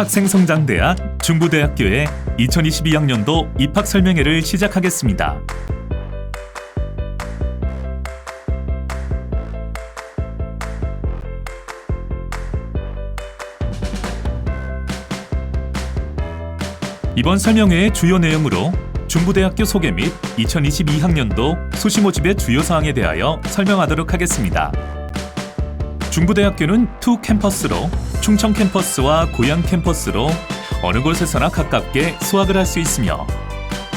학생성장대학 중부대학교의 2022학년도 입학 설명회를 시작하겠습니다. 이번 설명회의 주요 내용으로 중부대학교 소개 및 2022학년도 수시 모집의 주요 사항에 대하여 설명하도록 하겠습니다. 중부대학교는 투 캠퍼스로 충청 캠퍼스와 고양 캠퍼스로 어느 곳에서나 가깝게 수학을 할 수 있으며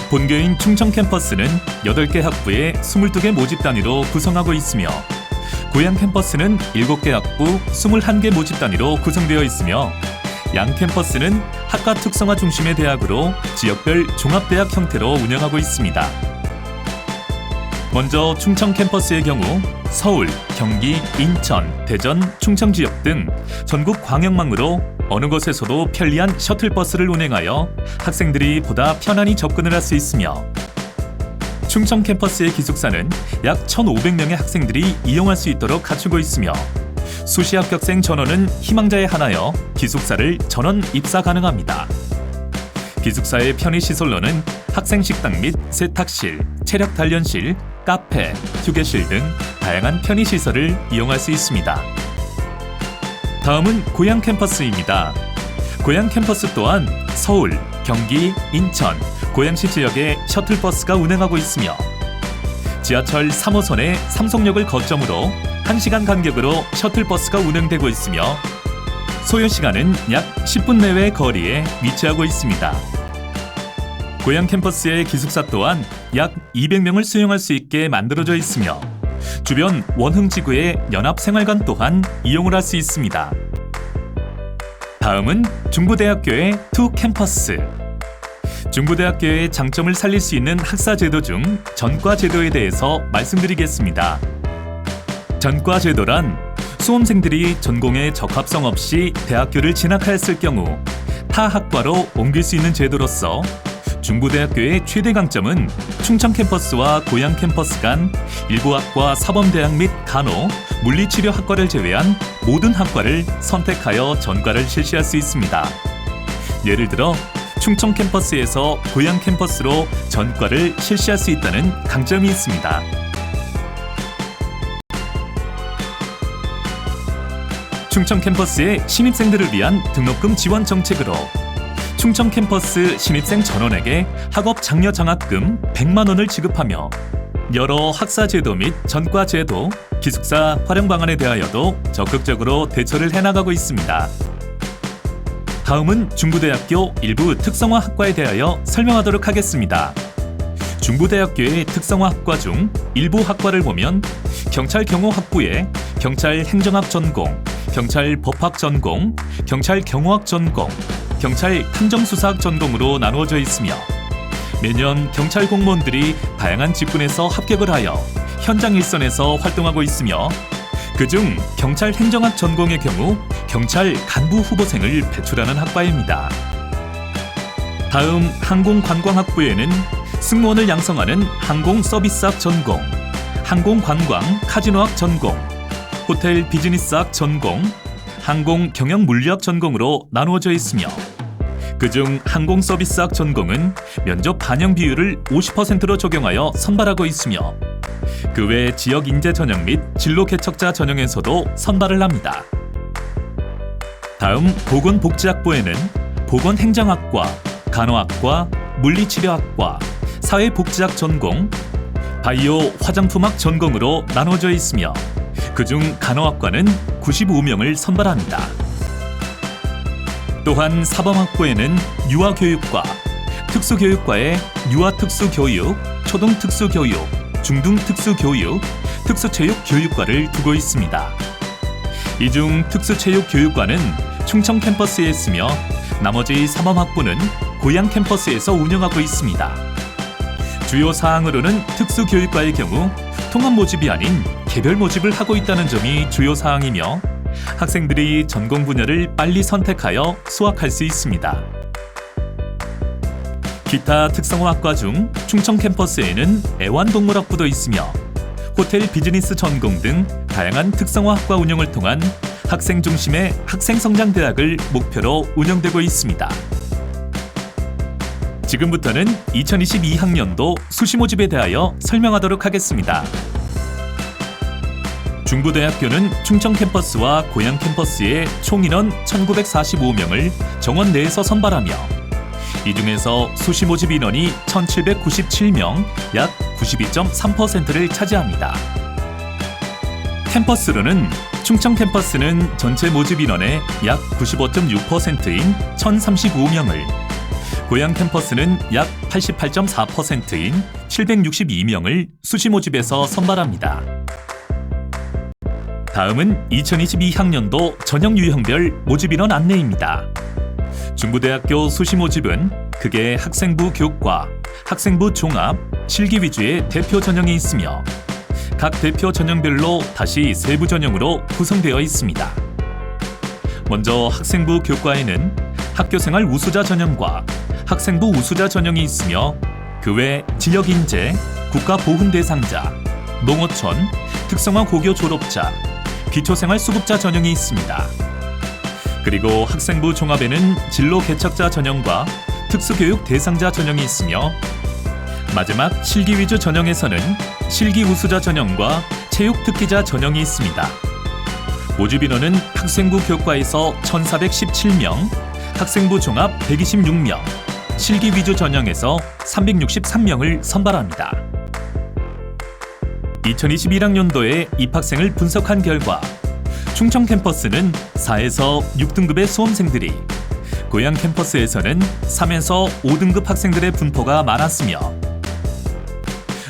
본교인 충청 캠퍼스는 8개 학부에 22개 모집 단위로 구성하고 있으며 고양 캠퍼스는 7개 학부 21개 모집 단위로 구성되어 있으며 양 캠퍼스는 학과 특성화 중심의 대학으로 지역별 종합대학 형태로 운영하고 있습니다. 먼저 충청 캠퍼스의 경우 서울, 경기, 인천, 대전, 충청 지역 등 전국 광역망으로 어느 곳에서도 편리한 셔틀버스를 운행하여 학생들이 보다 편안히 접근을 할 수 있으며 충청 캠퍼스의 기숙사는 약 1,500명의 학생들이 이용할 수 있도록 갖추고 있으며 수시 합격생 전원은 희망자에 한하여 기숙사를 전원 입사 가능합니다. 기숙사의 편의 시설로는 학생 식당 및 세탁실, 체력 단련실, 카페, 휴게실 등 다양한 편의 시설을 이용할 수 있습니다. 다음은 고양 캠퍼스입니다. 고양 캠퍼스 또한 서울, 경기, 인천, 고양시 지역에 셔틀버스가 운행하고 있으며 지하철 3호선의 삼성역을 거점으로 1시간 간격으로 셔틀버스가 운행되고 있으며 소요 시간은 약 10분 내외의 거리에 위치하고 있습니다. 고양 캠퍼스의 기숙사 또한 약 200명을 수용할 수 있게 만들어져 있으며 주변 원흥지구의 연합생활관 또한 이용을 할 수 있습니다. 다음은 중부대학교의 투 캠퍼스. 중부대학교의 장점을 살릴 수 있는 학사 제도 중 전과 제도에 대해서 말씀드리겠습니다. 전과 제도란 수험생들이 전공에 적합성 없이 대학교를 진학하였을 경우 타 학과로 옮길 수 있는 제도로서 중부대학교의 최대 강점은 충청 캠퍼스와 고양 캠퍼스 간 일부 학과 사범대학 및 간호, 물리치료 학과를 제외한 모든 학과를 선택하여 전과를 실시할 수 있습니다. 예를 들어 충청 캠퍼스에서 고양 캠퍼스로 전과를 실시할 수 있다는 강점이 있습니다. 충청 캠퍼스의 신입생들을 위한 등록금 지원 정책으로 충청 캠퍼스 신입생 전원에게 학업 장려 장학금 100만 원을 지급하며 여러 학사 제도 및 전과 제도, 기숙사 활용 방안에 대하여도 적극적으로 대처를 해나가고 있습니다. 다음은 중부대학교 일부 특성화 학과에 대하여 설명하도록 하겠습니다. 중부대학교의 특성화 학과 중 일부 학과를 보면 경찰 경호 학부에 경찰 행정학 전공, 경찰 법학 전공, 경찰 경호학 전공, 경찰 탐정수사학 전공으로 나누어져 있으며 매년 경찰 공무원들이 다양한 직군에서 합격을 하여 현장 일선에서 활동하고 있으며 그중 경찰 행정학 전공의 경우 경찰 간부 후보생을 배출하는 학과입니다. 다음 항공관광학부에는 승무원을 양성하는 항공서비스학 전공, 항공관광 카지노학 전공, 호텔 비즈니스학 전공, 항공 경영 물리학 전공으로 나누어져 있으며 그중 항공 서비스학 전공은 면접 반영 비율을 50%로 적용하여 선발하고 있으며 그 외 지역 인재 전형 및 진로 개척자 전형에서도 선발을 합니다. 다음 보건복지학부에는 보건행정학과, 간호학과, 물리치료학과, 사회복지학 전공, 바이오 화장품학 전공으로 나눠져 있으며 그중 간호학과는 95명을 선발합니다. 또한 사범학부에는 유아교육과, 특수교육과에 유아특수교육, 초등특수교육, 중등특수교육, 특수체육 교육과를 두고 있습니다. 이 중 특수체육교육과는 충청 캠퍼스에 있으며 나머지 사범학부는 고양 캠퍼스에서 운영하고 있습니다. 주요 사항으로는 특수교육과의 경우 통합 모집이 아닌 개별 모집을 하고 있다는 점이 주요 사항이며 학생들이 전공 분야를 빨리 선택하여 수학할 수 있습니다. 기타 특성화학과 중 충청 캠퍼스에는 애완동물학부도 있으며 호텔 비즈니스 전공 등 다양한 특성화학과 운영을 통한 학생 중심의 학생성장대학을 목표로 운영되고 있습니다. 지금부터는 2022학년도 수시 모집에 대하여 설명하도록 하겠습니다. 중부대학교는 충청 캠퍼스와 고양 캠퍼스의 총 인원 1945명을 정원 내에서 선발하며 이 중에서 수시 모집 인원이 1797명, 약 92.3%를 차지합니다. 캠퍼스로는 충청 캠퍼스는 전체 모집 인원의 약 95.6%인 1039명을 고양 캠퍼스는 약 88.4%인 762명을 수시 모집에서 선발합니다. 다음은 2022학년도 전형 유형별 모집 인원 안내입니다. 중부대학교 수시 모집은 극의 학생부 교과, 학생부 종합, 실기 위주의 대표 전형이 있으며 각 대표 전형별로 다시 세부 전형으로 구성되어 있습니다. 먼저 학생부 교과에는 학교생활 우수자 전형과 학생부 우수자 전형이 있으며 그 외 지역 인재, 국가 보훈 대상자, 농어촌, 특성화 고교 졸업자, 기초생활 수급자 전형이 있습니다. 그리고 학생부 종합에는 진로 개척자 전형과 특수교육 대상자 전형이 있으며 마지막 실기 위주 전형에서는 실기 우수자 전형과 체육 특기자 전형이 있습니다. 모집 인원은 학생부 교과에서 1,417명, 학생부 종합 126명, 실기 위주 전형에서 363명을 선발합니다. 2021학년도에 입학생을 분석한 결과 충청 캠퍼스는 4에서 6등급의 수험생들이 고양 캠퍼스에서는 3에서 5등급 학생들의 분포가 많았으며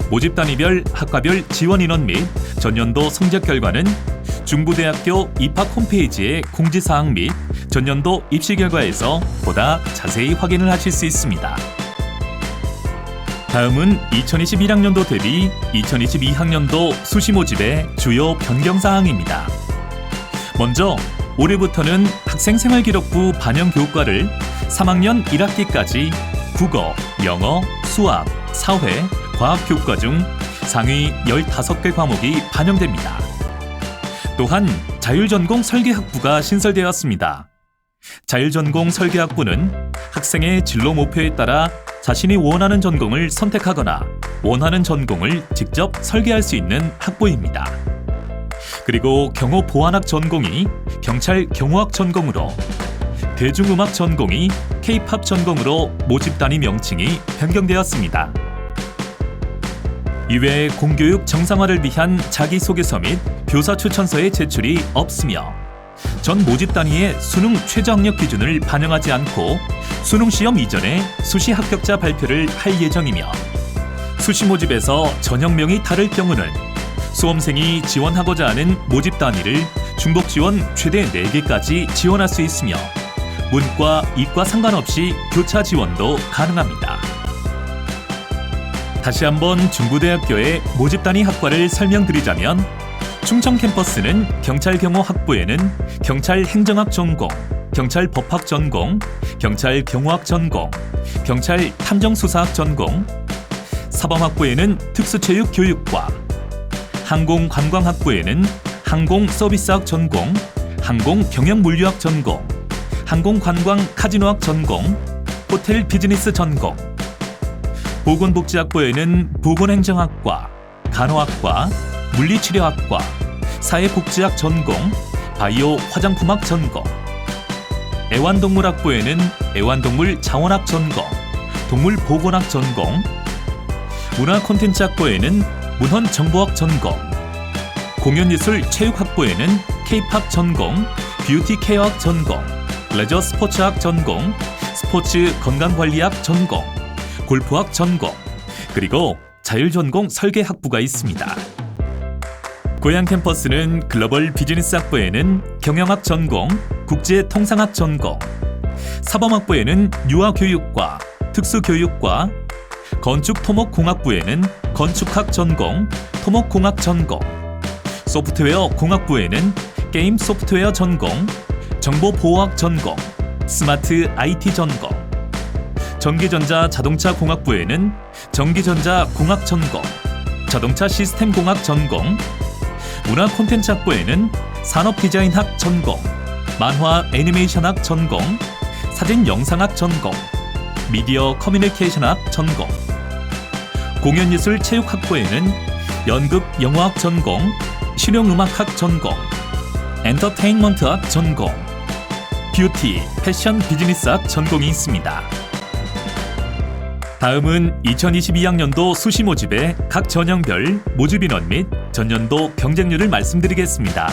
모집 단위별 학과별 지원 인원 및 전년도 성적 결과는 중부대학교 입학 홈페이지의 공지사항 및 전년도 입시 결과에서 보다 자세히 확인을 하실 수 있습니다. 다음은 2021학년도 대비 2022학년도 수시 모집의 주요 변경 사항입니다. 먼저 올해부터는 학생생활기록부 반영 교과를 3학년 1학기까지 국어, 영어, 수학, 사회, 과학 교과 중 상위 15개 과목이 반영됩니다. 또한 자율전공 설계학부가 신설되었습니다. 자율전공 설계학부는 학생의 진로 목표에 따라 자신이 원하는 전공을 선택하거나 원하는 전공을 직접 설계할 수 있는 학부입니다. 그리고 경호 보안학 전공이 경찰 경호학 전공으로 대중음악 전공이 K-팝 전공으로 모집 단위 명칭이 변경되었습니다. 이외에 공교육 정상화를 위한 자기소개서 및 교사 추천서의 제출이 없으며 전 모집 단위의 수능 최저학력 기준을 반영하지 않고 수능 시험 이전에 수시 합격자 발표를 할 예정이며 수시 모집에서 전형명이 다를 경우는 수험생이 지원하고자 하는 모집 단위를 중복 지원 최대 4개까지 지원할 수 있으며 문과, 이과 상관없이 교차 지원도 가능합니다. 다시 한번 중부대학교의 모집 단위 학과를 설명드리자면 충청 캠퍼스는 경찰 경호 학부에는 경찰 행정학 전공, 경찰 법학 전공, 경찰 경호학 전공, 경찰 탐정 수사학 전공, 사범학부에는 특수체육 교육과, 항공관광학부에는 항공서비스학 전공, 항공경영물류학 전공, 항공관광 카지노학 전공, 호텔 비즈니스 전공, 보건복지학부에는 보건행정학과, 간호학과, 물리치료학과, 사회복지학 전공, 바이오 화장품학 전공, 애완동물학부에는 애완동물 자원학 전공, 동물보건학 전공, 문화콘텐츠학부에는 문헌정보학 전공, 공연예술 체육학부에는 K-팝 전공, 뷰티 케어학 전공, 레저 스포츠학 전공, 스포츠 건강관리학 전공, 골프학 전공, 그리고 자율전공 설계학부가 있습니다. 고양 캠퍼스는 글로벌 비즈니스 학부에는 경영학 전공, 국제통상학 전공, 사범학부에는 유아교육과, 특수교육과, 건축토목공학부에는 건축학 전공, 토목공학 전공, 소프트웨어 공학부에는 게임 소프트웨어 전공, 정보보호학 전공, 스마트 IT 전공, 전기전자 자동차 공학부에는 전기전자 공학 전공, 자동차 시스템 공학 전공, 문화 콘텐츠 학부에는 산업 디자인학 전공, 만화 애니메이션학 전공, 사진 영상학 전공, 미디어 커뮤니케이션학 전공. 공연예술 체육학부에는 연극 영화학 전공, 실용음악학 전공, 엔터테인먼트학 전공, 뷰티, 패션 비즈니스학 전공이 있습니다. 다음은 2022학년도 수시 모집의 각 전형별 모집 인원 및 전년도 경쟁률을 말씀드리겠습니다.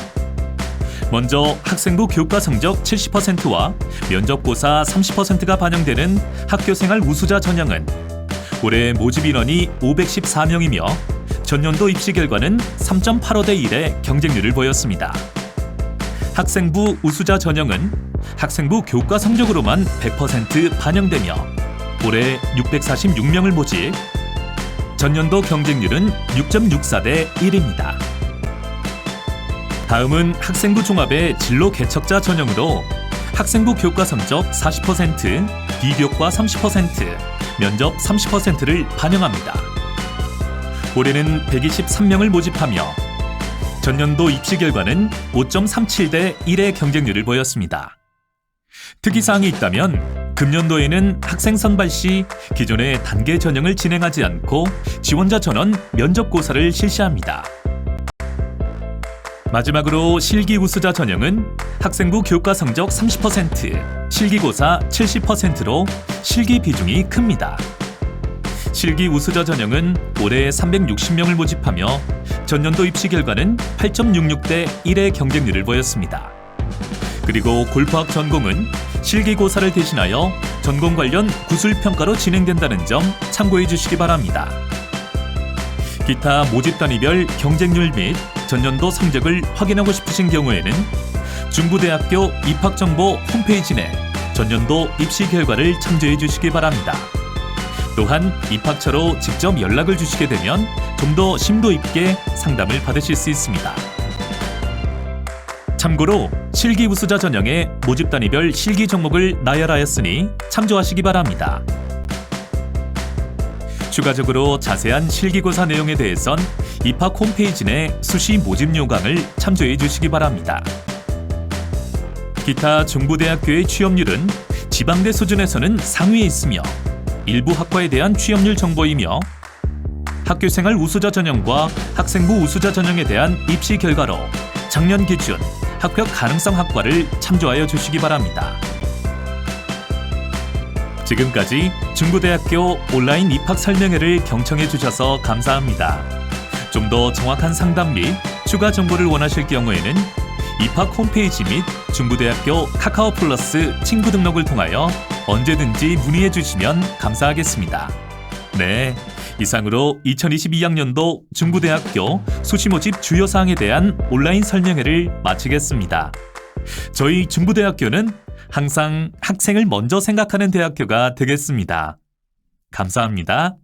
먼저 학생부 교과 성적 70%와 면접고사 30%가 반영되는 학교생활 우수자 전형은 올해 모집 인원이 514명이며 전년도 입시 결과는 3.85대 1의 경쟁률을 보였습니다. 학생부 우수자 전형은 학생부 교과 성적으로만 100% 반영되며 올해 646명을 모집, 전년도 경쟁률은 6.64 대 1입니다. 다음은 학생부 종합의 진로 개척자 전형으로 학생부 교과 성적 40%, 비교과 30%, 면접 30%를 반영합니다. 올해는 123명을 모집하며 전년도 입시 결과는 5.37 대 1의 경쟁률을 보였습니다. 특이사항이 있다면 금년도에는 학생 선발 시 기존의 단계 전형을 진행하지 않고 지원자 전원 면접고사를 실시합니다. 마지막으로 실기 우수자 전형은 학생부 교과 성적 30%, 실기고사 70%로 실기 비중이 큽니다. 실기 우수자 전형은 올해 360명을 모집하며 전년도 입시 결과는 8.66대 1의 경쟁률을 보였습니다. 그리고 골프학 전공은 실기고사를 대신하여 전공 관련 구술 평가로 진행된다는 점 참고해 주시기 바랍니다. 기타 모집 단위별 경쟁률 및 전년도 성적을 확인하고 싶으신 경우에는 중부대학교 입학정보 홈페이지 내 전년도 입시 결과를 참조해 주시기 바랍니다. 또한 입학처로 직접 연락을 주시게 되면 좀 더 심도 있게 상담을 받으실 수 있습니다. 참고로 실기 우수자 전형의 모집 단위별 실기 종목을 나열하였으니 참조하시기 바랍니다. 추가적으로 자세한 실기고사 내용에 대해선 입학 홈페이지 내 수시 모집 요강을 참조해 주시기 바랍니다. 기타 중부대학교의 취업률은 지방대 수준에서는 상위에 있으며 일부 학과에 대한 취업률 정보이며 학교생활 우수자 전형과 학생부 우수자 전형에 대한 입시 결과로 작년 기준 합격 가능성 학과를 참조하여 주시기 바랍니다. 지금까지 중부대학교 온라인 입학 설명회를 경청해 주셔서 감사합니다. 좀 더 정확한 상담 및 추가 정보를 원하실 경우에는 입학 홈페이지 및 중부대학교 카카오 플러스 친구 등록을 통하여 언제든지 문의해 주시면 감사하겠습니다. 네. 이상으로 2022학년도 중부대학교 수시 모집 주요 사항에 대한 온라인 설명회를 마치겠습니다. 저희 중부대학교는 항상 학생을 먼저 생각하는 대학교가 되겠습니다. 감사합니다.